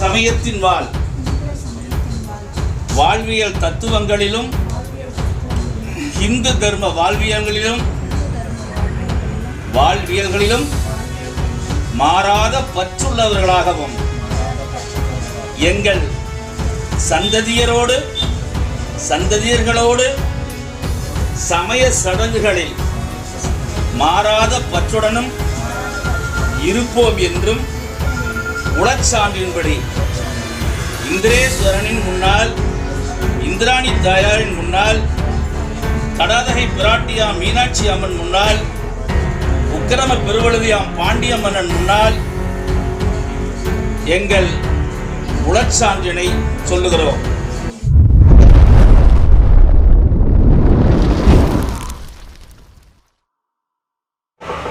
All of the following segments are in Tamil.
சமயத்தின் வாழ் வாழ்வியல் தத்துவங்களிலும் இந்து தர்ம வாழ்வியல்களிலும் வாழ்வியல்களிலும் மாறாத பற்றுள்ளவர்களாகவும் எங்கள் சந்ததியரோடு சந்ததியர்களோடு சமய சடங்குகளில் மாறாத பற்றுடனும் இருப்போம் என்றும் உலச்சான்றின்படி இந்திரேஸ்வரனின் முன்னால் இந்திராணி தாயாரின் முன்னால் கடாதகை பிராட்டியா மீனாட்சி அம்மன் முன்னால் உக்கிரம பெருவழுதியாம் பாண்டிய மன்னன் முன்னால் எங்கள் உளச்சான்றினை சொல்லுகிறோம்.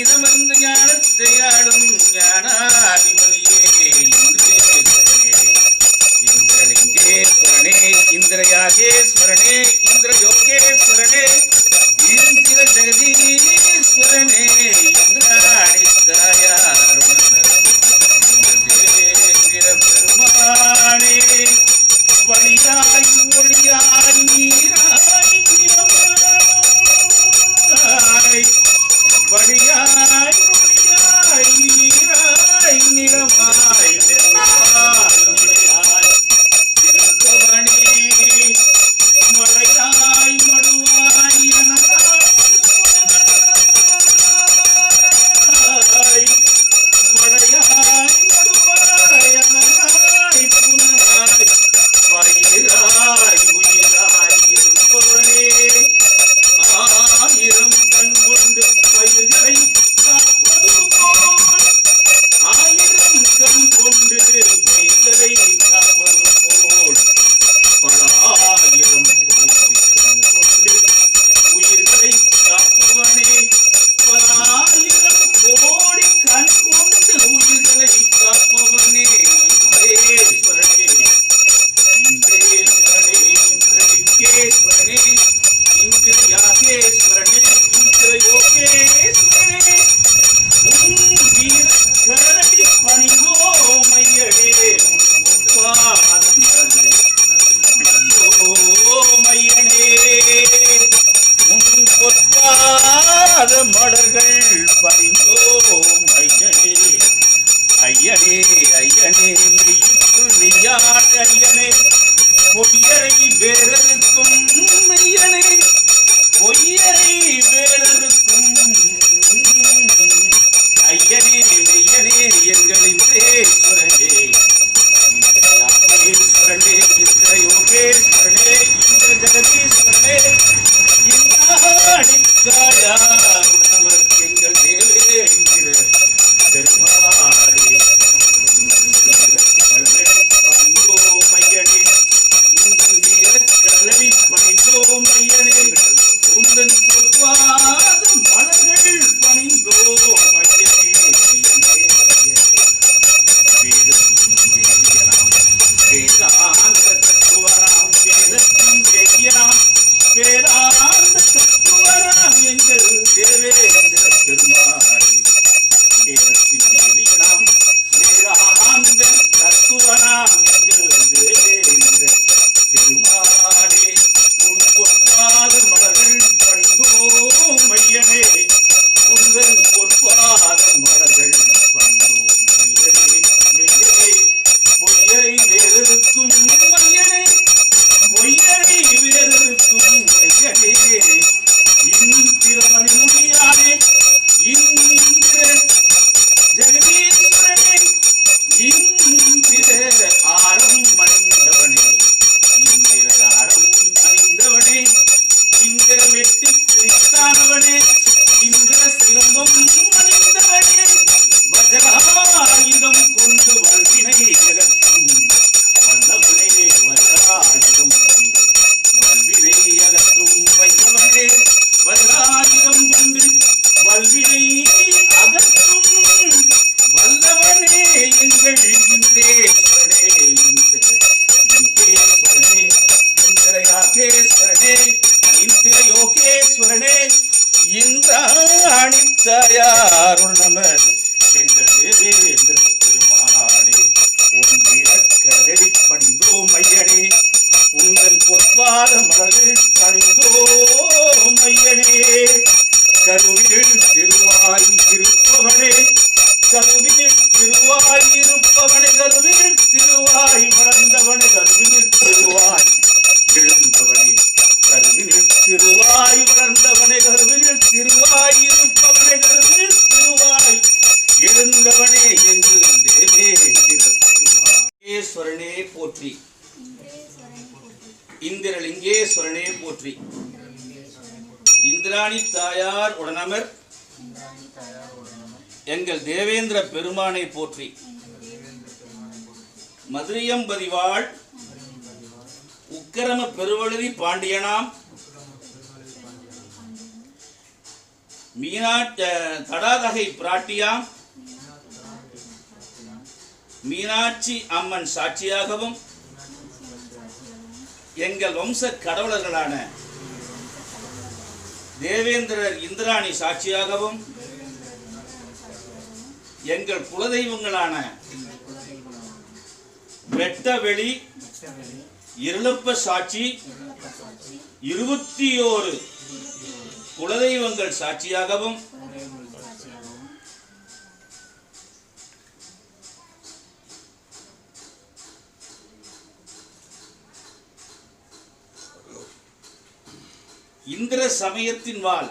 ഗീതമെന്ന് ഞാനത്തെയാടും ഞാനാ இந்திரலிங்கேஸ்வரனே போற்றி. இந்திராணி தாயார் உடனமர். எங்கள் தேவேந்திர பெருமானை போற்றி. மதுரையம்பதிவாள் உக்கரம பெருவழுதி பாண்டியனாம். மீனாட் தடாதகை பிராட்டியாம். மீனாட்சி அம்மன் சாட்சியாகவும். எங்கள் வம்ச கடவுளர்களான தேவேந்திரர் இந்திராணி சாட்சியாகவும் எங்கள் குலதெய்வங்களான வெட்டவெளி இருளப்ப சாட்சி இருபத்தி ஓரு குலதெய்வங்கள் சாட்சியாகவும் இந்திர சமயத்தின் வாழ்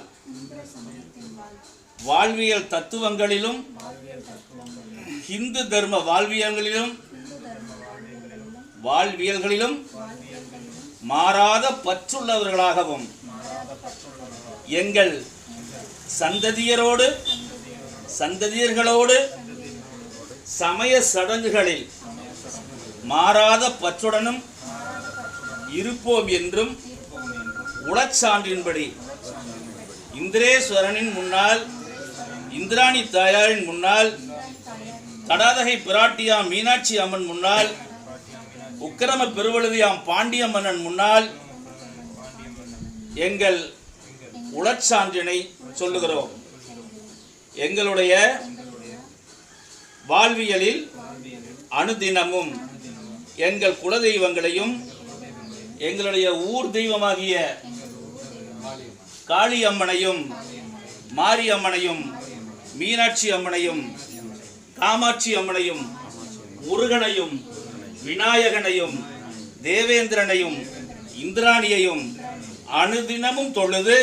வாழ்வியல் தத்துவங்களிலும் இந்து தர்ம வாழ்வியல்களிலும். வாழ்வியல்களிலும் மாறாத பற்றுள்ளவர்களாகவும் எங்கள் சந்ததியரோடு சந்ததியர்களோடு சமய சடங்குகளில் மாறாத பற்றுடனும் இருப்போம் என்றும் உளச்சான்றின்படி. இந்திரேஸ்வரனின் முன்னால் இந்திராணி தாயாரின் முன்னால் தடாதகை பிராட்டியாம் மீனாட்சி அம்மன் முன்னால் உக்கிரம பெருவழுதியாம் பாண்டிய மன்னன் முன்னால் எங்கள் உளச்சான்றினை சொல்லுகிறோம். எங்களுடைய வாழ்வியலில் அனுதினமும் எங்கள் குலதெய்வங்களையும் எங்களுடைய ஊர் தெய்வமாகிய காளியம்மனையும் மாரியம்மனையும் மீனாட்சி அம்மனையும் காமாட்சி அம்மனையும் முருகனையும் விநாயகனையும் தேவேந்திரனையும் இந்திராணியையும் அனுதினமும் தொழுது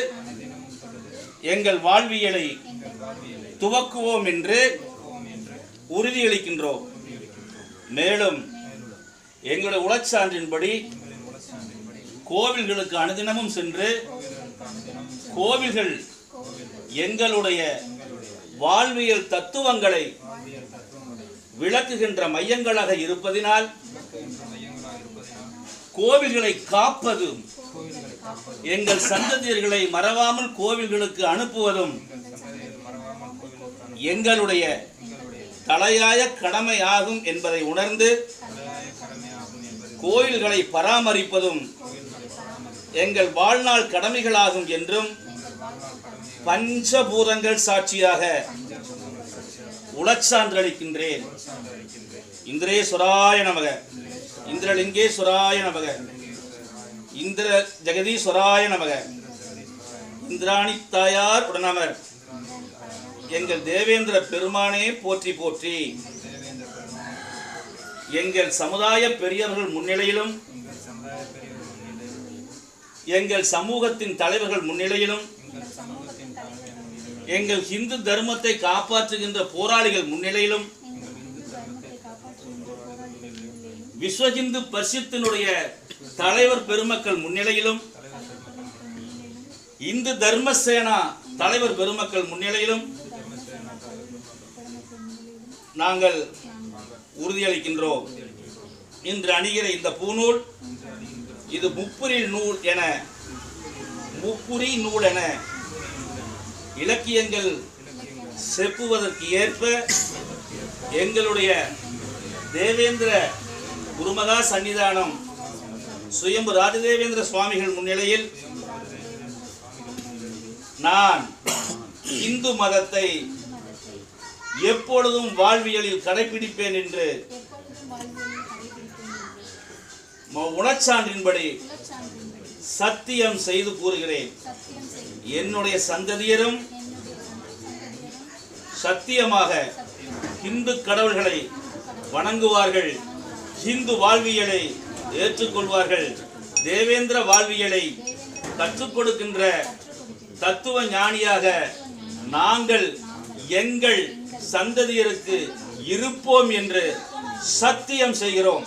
எங்கள் வாழ்வியலை துவக்குவோம் என்று உறுதியளிக்கின்றோம். மேலும் எங்களுடைய உளச்சான்றின்படி கோவில்களுக்கு அனுதினமும் சென்று கோவில்கள் எங்களுடைய வாழ்வியல் தத்துவங்களை விளக்குகின்ற மையங்களாக இருப்பதினால் கோவில்களை காப்பதும் எங்கள் சந்ததியர்களை மறவாமல் கோவில்களுக்கு அனுப்புவதும் எங்களுடைய தலையாய கடமை ஆகும் என்பதை உணர்ந்து கோயில்களை பராமரிப்பதும் எங்கள் வாழ்நாள் கடமைகளாகும் என்றும் பஞ்சபூதங்கள் சாட்சியாக உளச்சான்றளிக்கின்றேன் சுராய நமக. இந்திரலிங்கேஸ்வராய நமக. இந்திர ஜெகதீஸ்வராய நமக. இந்திராணி தாயார் உடனமர். எங்கள் தேவேந்திர பெருமானே போற்றி போற்றி. எங்கள் சமுதாய பெரியவர்கள் முன்னிலையிலும் எங்கள் சமூகத்தின் தலைவர்கள் முன்னிலையிலும் எங்கள் இந்து தர்மத்தை காப்பாற்றுகின்ற போராளிகள் முன்னிலையிலும் விஸ்வ இந்து பரிசுத்தினுடைய தலைவர் பெருமக்கள் முன்னிலையிலும் இந்து தர்ம சேனா தலைவர் பெருமக்கள் முன்னிலையிலும் நாங்கள் உறுதியளிக்கின்றோம். இன்று அணிகிற இந்த பூநூல் இது முப்புரி நூல் என முப்புரி நூல் என இலக்கியங்கள் செப்புவதற்கு ஏற்ப எங்களுடைய தேவேந்திர குருமகா சன்னிதானம் சுயம்பு ராஜதேவேந்திர சுவாமிகள் முன்னிலையில் நான் இந்து மதத்தை எப்பொழுதும் வாழ்வியலில் கடைபிடிப்பேன் என்று உணச்சான்றின்படி சத்தியம் செய்து கூறுகிறேன். என்னுடைய சந்ததியரும் சத்தியமாக இந்து கடவுள்களை வணங்குவார்கள். இந்து வாழ்வியலை ஏற்றுக்கொள்வார்கள். தேவேந்திர வாழ்வியலை கற்றுக் கொடுக்கின்ற தத்துவ ஞானியாக நாங்கள் எங்கள் சந்ததியருக்கு இருப்போம் என்று சத்தியம் செய்கிறோம்.